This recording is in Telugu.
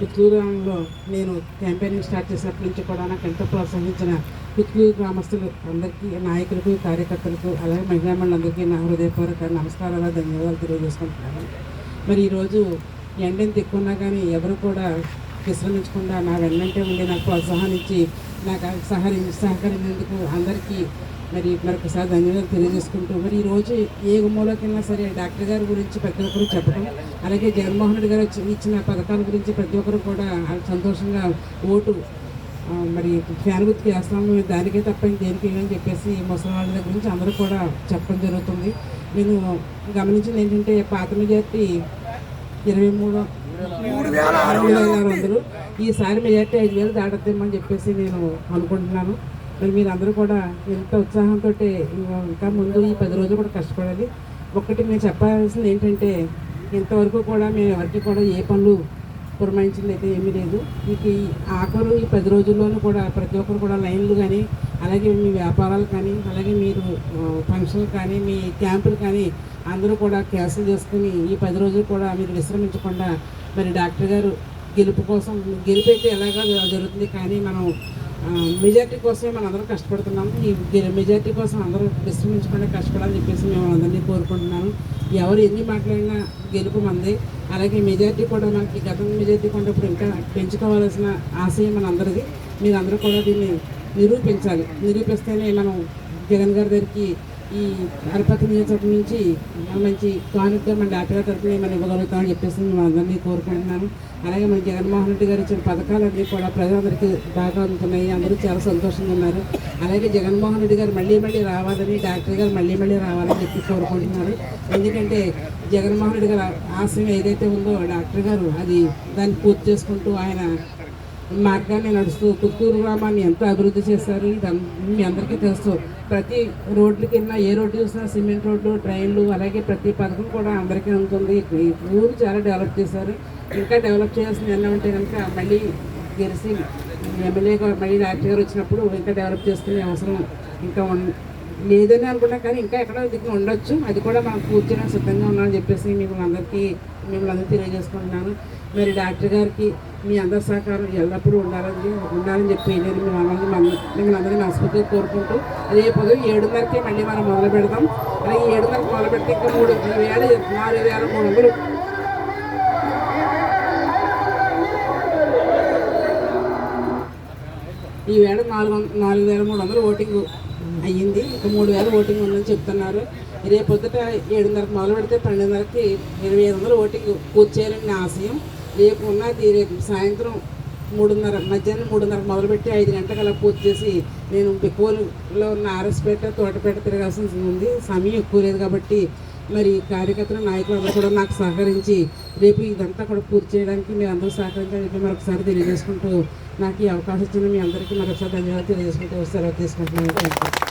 పుత్తూరులో నేను క్యాంపెయినింగ్ స్టార్ట్ చేసినప్పటి నుంచి కూడా నాకు ఎంతో ప్రోత్సహించిన పుత్తూరు గ్రామస్తులు అందరికీ నాయకులకు కార్యకర్తలకు అలాగే మహిళా మండలందరికీ నా హృదయపూర్వక నమస్కారాలు ధన్యవాదాలు తెలియజేసుకుంటున్నాను. మరి ఈరోజు ఎండని తిక్కున్నా కానీ ఎవరు కూడా విశ్రమించకుండా నా వెన్నంటే ఉండి నాకు ప్రోత్సాహాన్ని ఇచ్చి నాకు సహకరి సహకరించేందుకు అందరికీ మరి మరొకసారి ధన్యవాదాలు తెలియజేసుకుంటూ మరి ఈరోజు ఏ మూలకెళ్ళినా సరే డాక్టర్ గారి గురించి ప్రతి ఒక్కరు చెప్పడం అలాగే జగన్మోహన్ రెడ్డి గారు ఇచ్చి- ఇచ్చిన పథకాల గురించి ప్రతి ఒక్కరు కూడా సంతోషంగా ఓటు మరి ఫ్యాన్ గుర్తుకు వేస్తాము దానికే తప్ప ఇంకేనికి అని చెప్పేసి ముసలి వాళ్ళ దగ్గర నుంచి అందరూ కూడా చెప్పడం జరుగుతుంది. నేను గమనించింది ఏంటంటే పాత మెజార్టీ ఇరవై మూడు మూడు వేల ఆరు వందలు. ఈసారి మెజార్టీ ఐదు వేలు దాటద్దేమని చెప్పేసి నేను అనుకుంటున్నాను. మరి మీరందరూ కూడా ఎంత ఉత్సాహంతో ఇంకా ముందు ఈ పది రోజులు కూడా కష్టపడాలి. ఒక్కటి మేము చెప్పాల్సింది ఏంటంటే ఇంతవరకు కూడా మేము ఎవరికి కూడా ఏ పనులు పురమాయించింది అయితే ఏమీ లేదు. మీకు ఈ ఆఖరు ఈ పది రోజుల్లోనూ కూడా ప్రతి ఒక్కరు కూడా లైన్లు కానీ అలాగే మీ వ్యాపారాలు కానీ అలాగే మీరు ఫంక్షన్లు కానీ మీ క్యాంపులు కానీ అందరూ కూడా క్యాన్సిల్ చేసుకుని ఈ పది రోజులు కూడా మీరు విశ్రమించకుండా మరి డాక్టర్ గారు గెలుపు కోసం గెలుపు అయితే ఎలాగా జరుగుతుంది కానీ మనం మెజార్టీ కోసమే మనం అందరం కష్టపడుతున్నాము ఈ గె- మెజార్టీ కోసం అందరూ విశ్రమించకుండా కష్టపడాలని చెప్పేసి మేము అందరినీ కోరుకుంటున్నాను. ఎవరు ఎన్ని మాట్లాడినా గెలుపు మంది. అలాగే మెజార్టీ కూడా మనకి గతం మెజార్టీ కొన్నప్పుడు ఇంకా పెంచుకోవాల్సిన ఆశయం మన అందరిది. మీరు అందరూ కూడా దీన్ని నిరూపించాలి. నిరూపిస్తేనే మనం జగన్ గారి దగ్గరికి ఈ అరపతి నియోజకవర్గం నుంచి మంచి కానుకగా మన డాక్టర్ గారి తరఫున మనం ఇవ్వగలుగుతామని చెప్పేసి మేము అందరినీ కోరుకుంటున్నాను అలాగే మన జగన్మోహన్ రెడ్డి గారు ఇచ్చిన పథకాలన్నీ కూడా ప్రజలందరికీ బాగా అందుతున్నాయి. అందరూ చాలా సంతోషంగా ఉన్నారు. అలాగే జగన్మోహన్ రెడ్డి గారు మళ్ళీ మళ్ళీ రావాలని డాక్టర్ గారు మళ్ళీ మళ్ళీ రావాలని చెప్పి కోరుకుంటున్నారు. ఎందుకంటే జగన్మోహన్ రెడ్డి గారు ఆశయం ఏదైతే ఉందో డాక్టర్ గారు అది దాన్ని పూర్తి చేసుకుంటూ ఆయన మార్గాన్ని నడుస్తూ పుత్తూరు గ్రామాన్ని ఎంత అభివృద్ధి చేశారు. ఇది మీ అందరికీ తెలుసు. ప్రతి రోడ్లకి వెళ్ళినా ఏ రోడ్డు చూసినా సిమెంట్ రోడ్లు ట్రైన్లు అలాగే ప్రతి పథకం కూడా అందరికీ ఉంటుంది. ఈ ఊరు చాలా డెవలప్ చేశారు. ఇంకా డెవలప్ చేయాల్సిన ఎలా ఉంటే కనుక మళ్ళీ గెలిచి ఎమ్మెల్యే మళ్ళీ డాక్టర్ గారు వచ్చినప్పుడు ఇంకా డెవలప్ చేసుకునే అవసరం ఇంకా ఉన్ లేదని అనుకున్నా కానీ ఇంకా ఎక్కడో దిక్కు ఉండొచ్చు. అది కూడా మనం పూర్తిగా సిద్ధంగా ఉన్నామని చెప్పేసి మిమ్మల్ని అందరికీ మిమ్మల్ని అందరూ తెలియజేసుకుంటున్నాను. మరి డాక్టర్ గారికి మీ అందరి సహకారం ఎల్లప్పుడూ ఉండాలని ఉండాలని చెప్పి నేను మిమ్మల్ని మన- మిమ్మల్ని అందరినీ మనస్ఫూర్తిగా కోరుకుంటూ రేపు ఉదయం ఏడున్నరకి మళ్ళీ మనం మొదలు పెడతాం అలాగే ఏడున్నరకు మొదలు పెడితే ఇంకా మూడు వేల నాలుగు వేల మూడు వందలు. ఈ వేళ నాలుగు నాలుగు వేల మూడు వందలు ఓటింగ్. అయ్యింది. ఇంకా మూడు వేల ఓటింగ్ ఉందని చెప్తున్నారు. రేపు పొద్దుట ఏడున్నరకు మొదలు పెడితే పన్నెండున్నరకి ఇరవై ఐదు వందలు ఓటింగ్ పూర్తి చేయాలని నా ఆశయం. రేపు ఉన్నది రేపు సాయంత్రం మూడున్నర మధ్యాహ్నం మూడున్నరకు మొదలుపెట్టి ఐదు గంటలకు అలా పూర్తి చేసి నేను బికోలులో ఉన్న ఆర్ఎస్పేట తోటపేట తిరగాల్సి ఉంది. సమయం ఎక్కువ లేదు కాబట్టి మరి కార్యకర్తలు నాయకులు అందరూ కూడా నాకు సహకరించి రేపు ఇదంతా కూడా పూర్తి చేయడానికి మీరు అందరూ సహకరించాలని చెప్పి మరొకసారి తెలియజేసుకుంటూ నాకు ఈ అవకాశం ఇచ్చిన మీ అందరికీ మరొకసారి ధన్యవాదాలు తెలియజేసుకుంటూ సెలవు తీసుకుంటున్నాను.